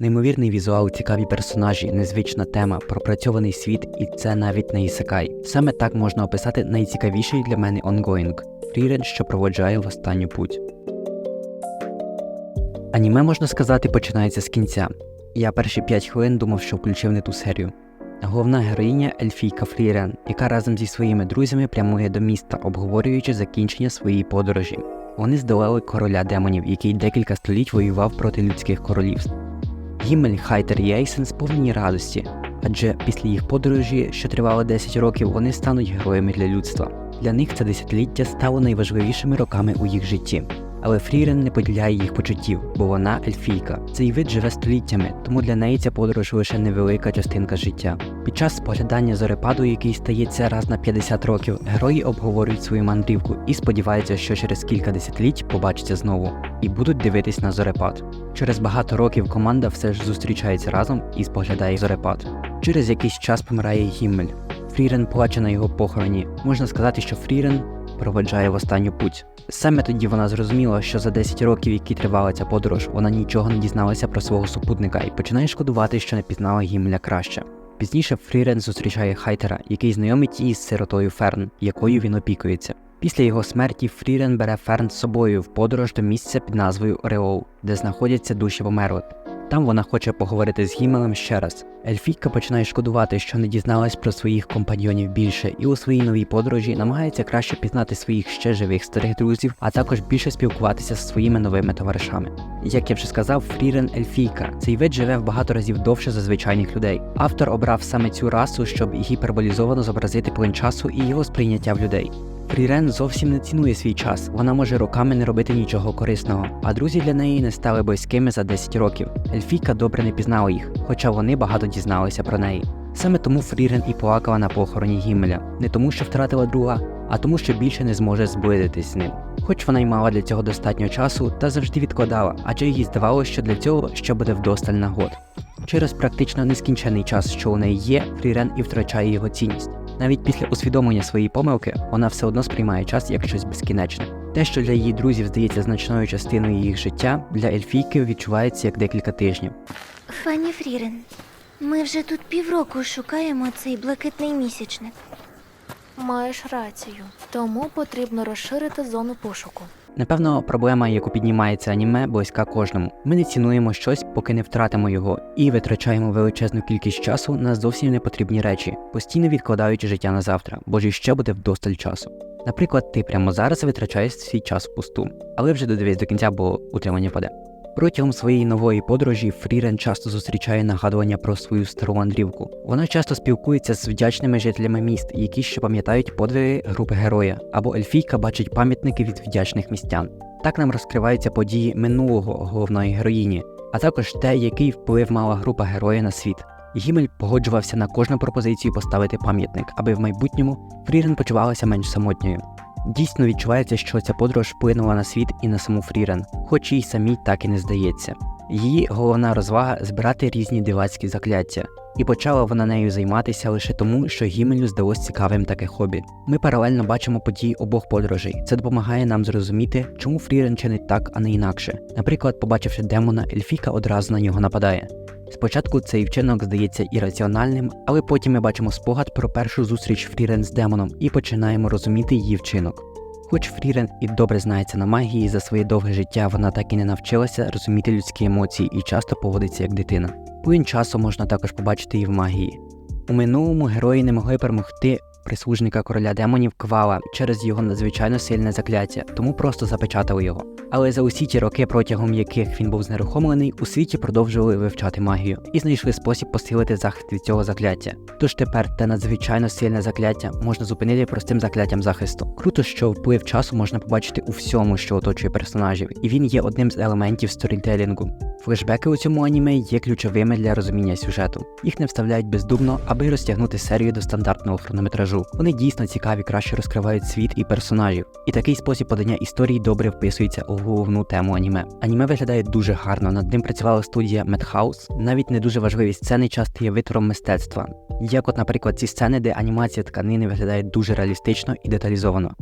Неймовірний візуал, цікаві персонажі, незвична тема, пропрацьований світ, і це навіть не ісекай. Саме так можна описати найцікавіший для мене онгоїнг фрірен, що проводжає в останню путь. Аніме, можна сказати, починається з кінця. Я перші 5 хвилин думав, що включив не ту серію. Головна героїня Ельфійка Фрірен, яка разом зі своїми друзями прямує до міста, обговорюючи закінчення своєї подорожі. Вони здолали короля демонів, який декілька століть воював проти людських королівств. Гіммель, Хайтер і Ейсен сповнені радості, адже після їх подорожі, що тривало 10 років, вони стануть героями для людства. Для них це десятиліття стало найважливішими роками у їх житті. Але Фрірен не поділяє їх почуттів, бо вона ельфійка. Цей вид живе століттями, тому для неї ця подорож лише невелика частинка життя. Під час споглядання зорепаду, який стається раз на 50 років, герої обговорюють свою мандрівку і сподіваються, що через кілька десятиліть побачаться знову і будуть дивитись на зорепад. Через багато років команда все ж зустрічається разом і споглядає зорепад. Через якийсь час помирає Гіммель. Фрірен плаче на його похороні. Можна сказати, що Фрірен проведжає в останню путь. Саме тоді вона зрозуміла, що за 10 років, які тривала ця подорож, вона нічого не дізналася про свого супутника і починає шкодувати, що не пізнала Гімля краще. Пізніше Фрірен зустрічає Хайтера, який знайомить її з сиротою Ферн, якою він опікується. Після його смерті Фрірен бере Ферн з собою в подорож до місця під назвою Ореол, де знаходяться душі померлих. Там вона хоче поговорити з Гімелем ще раз. Ельфійка починає шкодувати, що не дізналась про своїх компаньйонів більше, і у своїй новій подорожі намагається краще пізнати своїх ще живих старих друзів, а також більше спілкуватися з своїми новими товаришами. Як я вже сказав, Фрірен Ельфійка. Цей вид живе в багато разів довше за звичайних людей. Автор обрав саме цю расу, щоб гіперболізовано зобразити плин часу і його сприйняття в людей. Фрірен зовсім не цінує свій час, вона може роками не робити нічого корисного, а друзі для неї не стали близькими за 10 років. Ельфійка добре не пізнала їх, хоча вони багато дізналися про неї. Саме тому Фрірен і плакала на похороні Гіммеля, не тому, що втратила друга, а тому, що більше не зможе зблизитись з ним. Хоч вона й мала для цього достатньо часу, та завжди відкладала, адже їй здавалося, що для цього ще буде вдосталь нагод. Через практично нескінчений час, що у неї є, Фрірен і втрачає його цінність. Навіть після усвідомлення своєї помилки вона все одно сприймає час як щось безкінечне. Те, що для її друзів здається значною частиною їх життя, для ельфійки відчувається як декілька тижнів. Фані Фрірен, ми вже тут півроку шукаємо цей блакитний місячник. Маєш рацію, тому потрібно розширити зону пошуку. Напевно, проблема, яку піднімається аніме, близька кожному. Ми не цінуємо щось, поки не втратимо його, і витрачаємо величезну кількість часу на зовсім непотрібні речі, постійно відкладаючи життя на завтра, бо ж ще буде вдосталь часу. Наприклад, ти прямо зараз витрачаєш свій час впусту, але вже додивись до кінця, бо утримання паде. Протягом своєї нової подорожі Фрірен часто зустрічає нагадування про свою стару мандрівку. Вона часто спілкується з вдячними жителями міст, які ще пам'ятають подвиги групи героя, або ельфійка бачить пам'ятники від вдячних містян. Так нам розкриваються події минулого головної героїні, а також те, який вплив мала група героя на світ. Гімель погоджувався на кожну пропозицію поставити пам'ятник, аби в майбутньому Фрірен почувалася менш самотньою. Дійсно відчувається, що ця подорож вплинула на світ і на саму Фрірен, хоч їй самій так і не здається. Її головна розвага збирати різні дивацькі закляття, і почала вона нею займатися лише тому, що Гімелю здалось цікавим таке хобі. Ми паралельно бачимо події обох подорожей. Це допомагає нам зрозуміти, чому Фрірен чинить так, а не інакше. Наприклад, побачивши демона, Ельфіка одразу на нього нападає. Спочатку цей вчинок здається ірраціональним, але потім ми бачимо спогад про першу зустріч Фрірен з демоном і починаємо розуміти її вчинок. Хоч Фрірен і добре знається на магії, за своє довге життя вона так і не навчилася розуміти людські емоції і часто поводиться як дитина. Плин часу можна також побачити і в магії. У минулому герої не могли перемогти прислужника короля демонів Квала через його надзвичайно сильне закляття, тому просто запечатали його. Але за усі ті роки, протягом яких він був знерухомлений, у світі продовжували вивчати магію і знайшли спосіб посилити захист від цього закляття. Тож тепер те надзвичайно сильне закляття можна зупинити простим закляттям захисту. Круто, що вплив часу можна побачити у всьому, що оточує персонажів, і він є одним з елементів сторітелінгу. Флешбеки у цьому аніме є ключовими для розуміння сюжету. Їх не вставляють бездумно, аби розтягнути серію до стандартного хронометражу. Вони дійсно цікаві, краще розкривають світ і персонажів. І такий спосіб подання історії добре вписується у головну тему аніме. Аніме виглядає дуже гарно. Над ним працювала студія Madhouse. Навіть не дуже важливі сцени часто є витвором мистецтва. Як, от, наприклад, ці сцени, де анімація тканини виглядає дуже реалістично і деталізовано.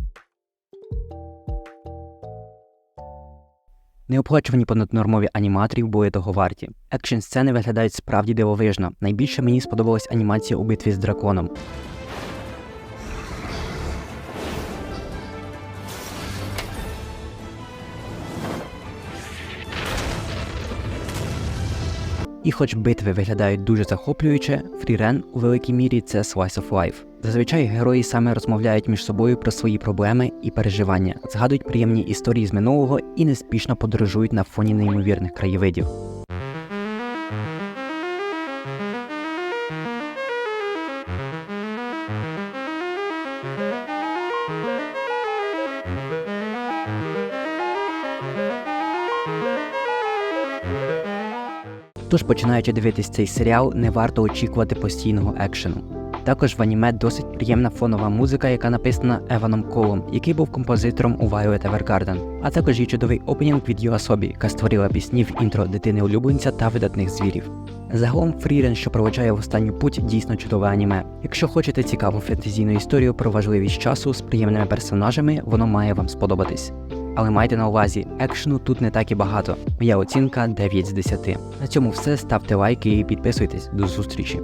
Неоплачувані понаднормові аніматорів були того варті. Екшн сцени виглядають справді дивовижно. Найбільше мені сподобалась анімація у битві з драконом. І хоч битви виглядають дуже захоплююче, фрірен у великій мірі це slice of life. Зазвичай герої саме розмовляють між собою про свої проблеми і переживання, згадують приємні історії з минулого і неспішно подорожують на фоні неймовірних краєвидів. Тож, починаючи дивитись цей серіал, не варто очікувати постійного екшену. Також в аніме досить приємна фонова музика, яка написана Еваном Колом, який був композитором у Violet Evergarden, а також є чудовий опенінг від Юасобі, яка створила пісні в інтро дитини улюбленця та видатних звірів. Загалом Фрірен, що проводжає в останню путь, дійсно чудове аніме. Якщо хочете цікаву фентезійну історію про важливість часу з приємними персонажами, воно має вам сподобатись. Але майте на увазі, екшену тут не так і багато. Моя оцінка 9 з 10. На цьому все. Ставте лайки і підписуйтесь. До зустрічі.